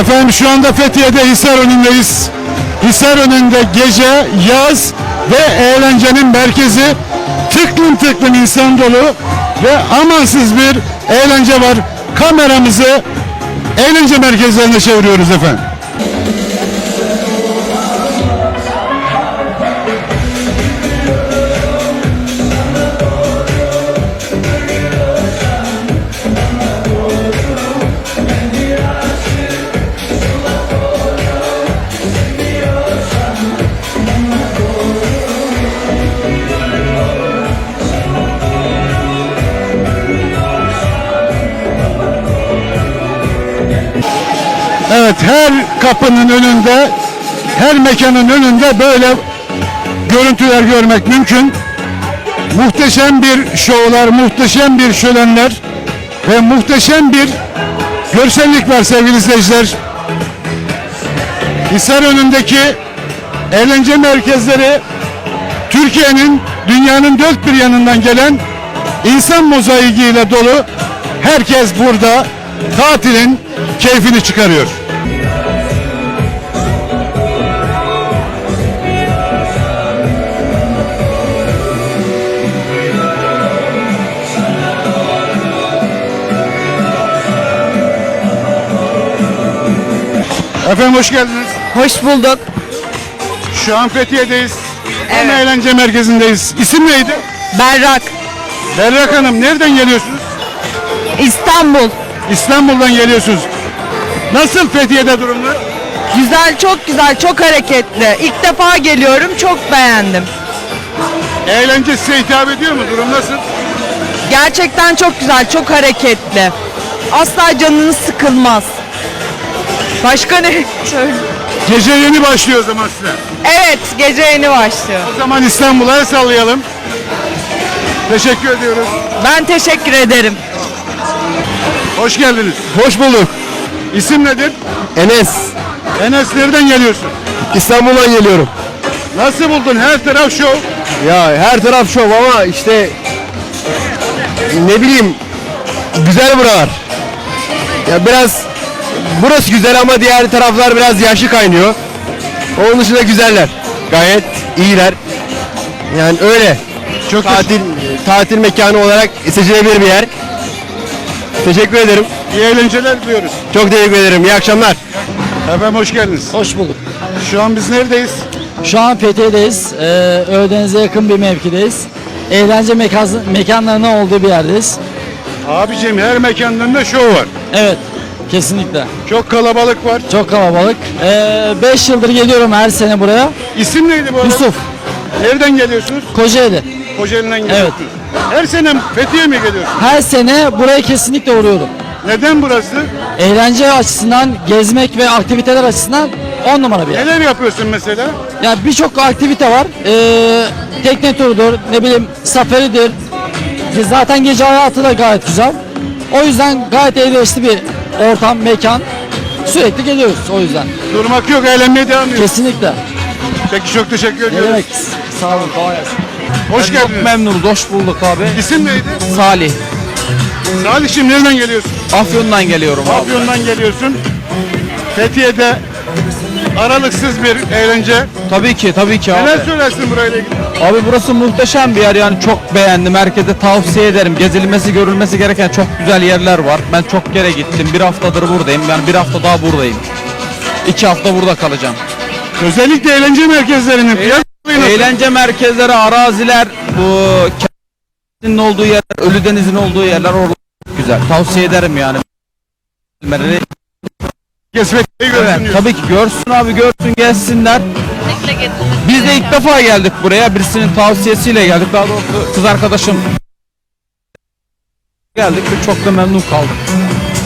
Efendim şu anda Fethiye'de Hisar önündeyiz. Hisar önünde gece, yaz ve eğlencenin merkezi tıklım tıklım insan dolu ve amansız bir eğlence var. Kameramızı eğlence merkezlerine çeviriyoruz efendim. Her kapının önünde, her mekanın önünde böyle görüntüler görmek mümkün. Muhteşem bir şovlar, muhteşem bir şölenler ve muhteşem bir görsellik var sevgili izleyiciler. Hisar önündeki eğlence merkezleri Türkiye'nin dünyanın dört bir yanından gelen insan mozaikiyle dolu. Herkes burada tatilin keyfini çıkarıyor. Efendim hoş geldiniz. Hoş bulduk. Şu an Fethiye'deyiz. Evet. eğlence merkezindeyiz. İsim neydi? Berrak. Berrak Hanım nereden geliyorsunuz? İstanbul. İstanbul'dan geliyorsunuz. Nasıl Fethiye'de durumlar? Güzel, çok güzel, çok hareketli. İlk defa geliyorum, çok beğendim. Eğlence size hitap ediyor mu? Durum nasıl? Gerçekten çok güzel, çok hareketli. Asla canınız sıkılmaz. Başka ne? Söyle. Gece yeni başlıyor o zaman size. Evet, gece yeni başlıyor. O zaman İstanbul'a el sallayalım. Teşekkür ediyoruz. Ben teşekkür ederim. Hoş geldiniz. Hoş bulduk. İsim nedir? Enes, Enes nereden geliyorsun? İstanbul'dan geliyorum. Nasıl buldun? Her taraf şov. Ya her taraf şov ama işte ne bileyim güzel buralar. Ya biraz burası güzel ama diğer taraflar biraz yaşlı kaynıyor. Onun dışında güzeller. Gayet iyiler. Yani öyle. Çok Tatil tatil mekanı olarak seçilebilir bir yer. Teşekkür ederim. iyi eğlenceler diliyoruz. Çok teşekkür ederim. İyi akşamlar. Efendim hoş geldiniz. Hoş bulduk. Şu an biz neredeyiz? Şu an Fethiye'deyiz. Ee, Ölüdeniz'e yakın bir mevkideyiz. Eğlence mekaz- mekanlarının olduğu bir yerdeyiz. Abicim her mekandan da şov var. Evet, kesinlikle. Çok kalabalık var. Çok kalabalık. 5 yıldır geliyorum her sene buraya. İsim neydi bu arada? Yusuf, Nereden geliyorsunuz? Kocaeli. Kocaeli'den geliyorsunuz. Her sene Fethiye mi geliyorsunuz? Her sene buraya kesinlikle uğruyorum. Neden burası? Eğlence açısından, gezmek ve aktiviteler açısından 10 numara bir yer. Neler yapıyorsun mesela? Ya birçok aktivite var. Ee, tekne turudur, ne bileyim safaridir. Zaten gece hayatı da gayet güzel. O yüzden gayet elverişli bir ortam, mekan. Sürekli geliyoruz o yüzden. Durmak yok, eğlenmeye devam ediyoruz. Kesinlikle. Peki çok teşekkür Ne ediyoruz. demek? Sağ olun, kolay gelsin. Hoş geldiniz. Memnunuz, hoş bulduk abi. İsim neydi? Salih, Salih'im nereden geliyorsun? Afyon'dan geliyorum abi. Afyon'dan geliyorsun. Fethiye'de aralıksız bir eğlence. Tabii ki, tabii ki abi. Neler söylersin burayla ilgili? Abi burası muhteşem bir yer yani çok beğendim. Herkese tavsiye ederim. Gezilmesi, görülmesi gereken çok güzel yerler var. Ben çok kere gittim. Bir haftadır buradayım. Yani bir hafta daha buradayım. İki hafta burada kalacağım. Özellikle eğlence merkezlerinin fiyat? Eğlence merkezleri, araziler, bu Kendinin olduğu yer, Ölüdeniz'in olduğu yerler orada güzel. Tavsiye ederim yani. Evet, diyorsun. tabii ki görsün abi görsün gelsinler. Biz de ilk defa geldik buraya. Birisinin tavsiyesiyle geldik. Daha doğrusu kız arkadaşım geldik ve çok da memnun kaldık.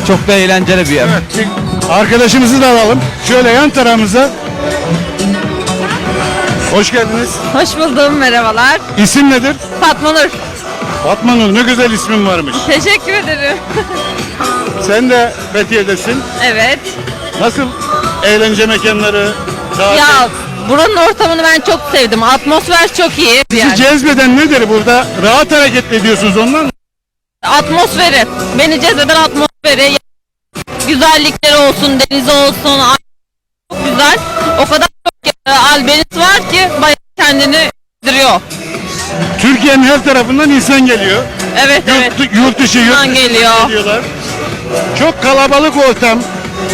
Çok da eğlenceli bir yer. Evet, arkadaşımızı da alalım. Şöyle yan tarafımıza. Hoş geldiniz. Hoş buldum, merhabalar. İsim nedir? Fatma Nur. Fatma Nur. Ne güzel ismin varmış. Teşekkür ederim. Sen de Fethiye'desin. Evet. Nasıl eğlence mekanları? tatil? Ya buranın ortamını ben çok sevdim. Atmosfer çok iyi. Sizi cezbeden nedir burada? Rahat hareket ediyorsunuz ondan mı? Atmosferi. Beni cezbeden atmosferi. güzellikleri olsun, denizi olsun. ay- Çok güzel. O kadar çok e, albenisi var ki bayağı kendini diriyor. Türkiye'nin her tarafından insan geliyor. Evet evet. Yurt, yurt dışı, yurt İnsan dışı geliyor. geliyorlar. Çok kalabalık ortam,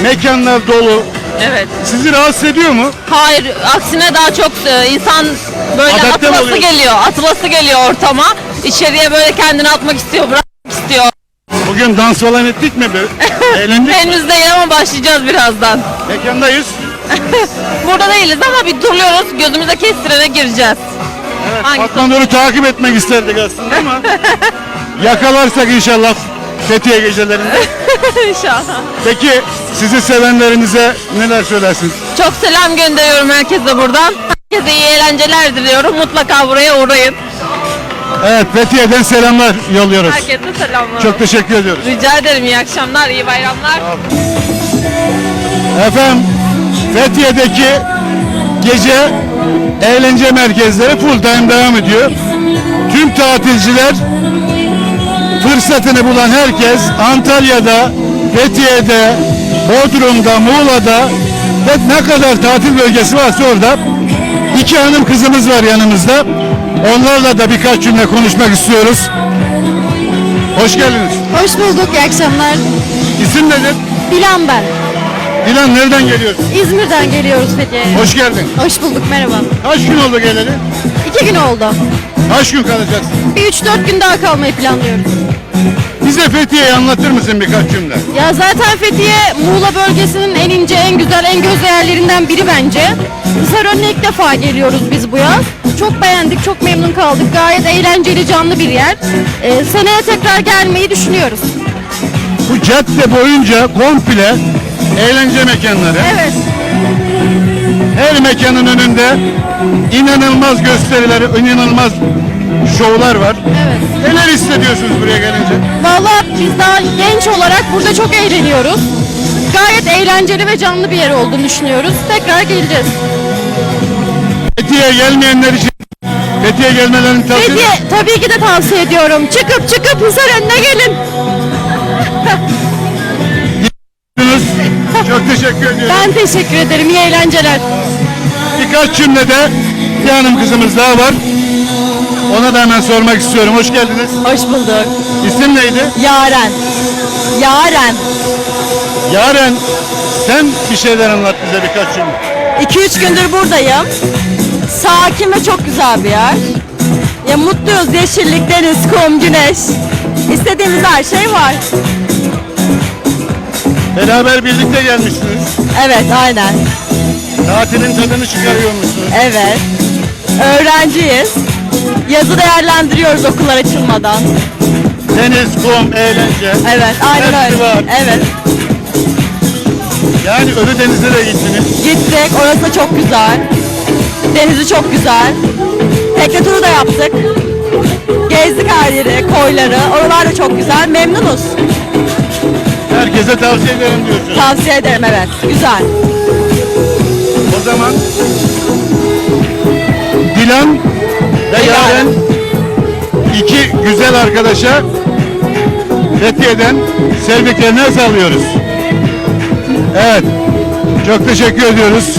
mekanlar dolu. Evet. Sizi rahatsız ediyor mu? Hayır, aksine daha çok e, insan böyle Adapte mi atılası oluyorsun? geliyor. Atılası geliyor ortama. İçeriye böyle kendini atmak istiyor, bırakmak istiyor. Bugün dans falan ettik mi? be? Eğlendik. Henüz değil ama başlayacağız birazdan. Mekandayız. Burada değiliz ama bir duruyoruz. Gözümüze kestirene gireceğiz. Evet, Hangisi? Fatma Nur'u takip etmek isterdik aslında ama yakalarsak inşallah Fethiye gecelerinde. İnşallah. Peki sizi sevenlerinize neler söylersiniz? Çok selam gönderiyorum herkese buradan. Herkese iyi eğlenceler diliyorum. Mutlaka buraya uğrayın. Evet Fethiye'den selamlar yolluyoruz. Herkese selamlar. Çok teşekkür ediyoruz. Rica ederim. İyi akşamlar, iyi bayramlar. Efendim Fethiye'deki gece eğlence merkezleri full time devam ediyor. Tüm tatilciler fırsatını bulan herkes Antalya'da, Fethiye'de, Bodrum'da, Muğla'da ve ne kadar tatil bölgesi varsa orada iki hanım kızımız var yanımızda. Onlarla da birkaç cümle konuşmak istiyoruz. Hoş geldiniz. Hoş bulduk, iyi akşamlar. İsim nedir? Bilan ben. Dilan nereden geliyorsun? İzmir'den geliyoruz Fethiye'ye. Hoş geldin. Hoş bulduk, merhaba. Kaç gün oldu geleli? İki gün oldu. Kaç gün kalacaksın? Bir üç dört gün daha kalmayı planlıyoruz. Bize Fethiye'yi anlatır mısın birkaç cümle? Ya zaten Fethiye, Muğla bölgesinin en ince, en güzel, en göz değerlerinden biri bence. Hisarönü'ne ilk defa geliyoruz biz bu yaz. Çok beğendik, çok memnun kaldık. Gayet eğlenceli, canlı bir yer. Ee, seneye tekrar gelmeyi düşünüyoruz. Bu cadde boyunca komple eğlence mekanları. Evet. Her mekanın önünde inanılmaz gösterileri, inanılmaz şovlar var. Evet. Neler hissediyorsunuz buraya gelince? Vallahi biz daha genç olarak burada çok eğleniyoruz. Gayet eğlenceli ve canlı bir yer olduğunu düşünüyoruz. Tekrar geleceğiz. Fethiye'ye gelmeyenler için Fethiye gelmelerini tavsiye Fethiye tabii ki de tavsiye ediyorum. Çıkıp çıkıp Hisarönü'ne gelin. ediyorsunuz. Çok teşekkür ediyorum. Ben teşekkür ederim. İyi eğlenceler. Birkaç cümlede bir hanım kızımız daha var. Ona da hemen sormak istiyorum. Hoş geldiniz. Hoş bulduk. İsim neydi? Yaren. Yaren. Yaren sen bir şeyler anlat bize birkaç cümle. 2-3 gündür buradayım. Sakin ve çok güzel bir yer. Ya mutluyuz. Yeşillik, deniz, kum, güneş. İstediğimiz her şey var. Beraber birlikte gelmişsiniz. Evet, aynen. Tatilin tadını çıkarıyormuşsunuz. Evet. Öğrenciyiz. Yazı değerlendiriyoruz okullar açılmadan. Deniz, kum, eğlence. Evet, aynen Hepsi öyle. var. Evet. Yani Ölüdeniz'e de gittiniz. Gittik. Orası da çok güzel. Denizi çok güzel. Tekne turu da yaptık. Gezdik her yeri, koyları. Oralar da çok güzel. Memnunuz. Herkese tavsiye ederim diyorsunuz. Tavsiye ederim evet. Güzel. O zaman Dilan ve Yaren iki güzel arkadaşa Fethiye'den sevdiklerine sallıyoruz. Evet. Çok teşekkür ediyoruz.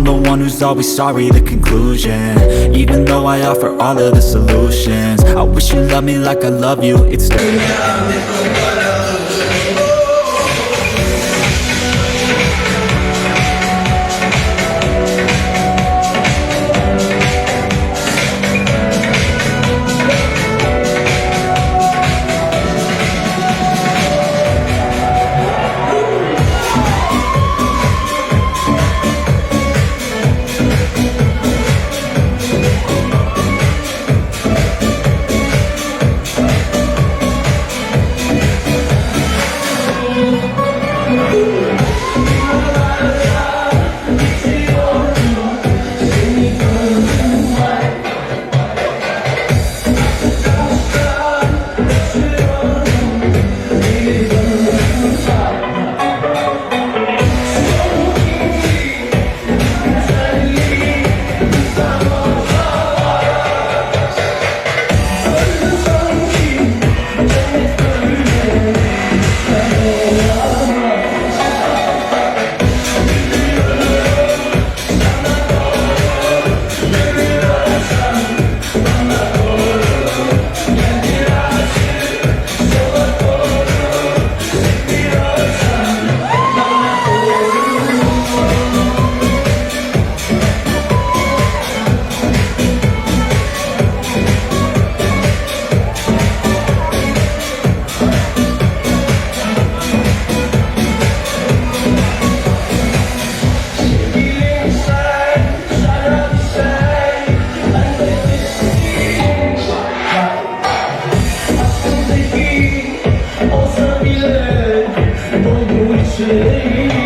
I'm the one who's always sorry, the conclusion. Even though I offer all of the solutions. I wish you loved me like I love you, it's Yeah.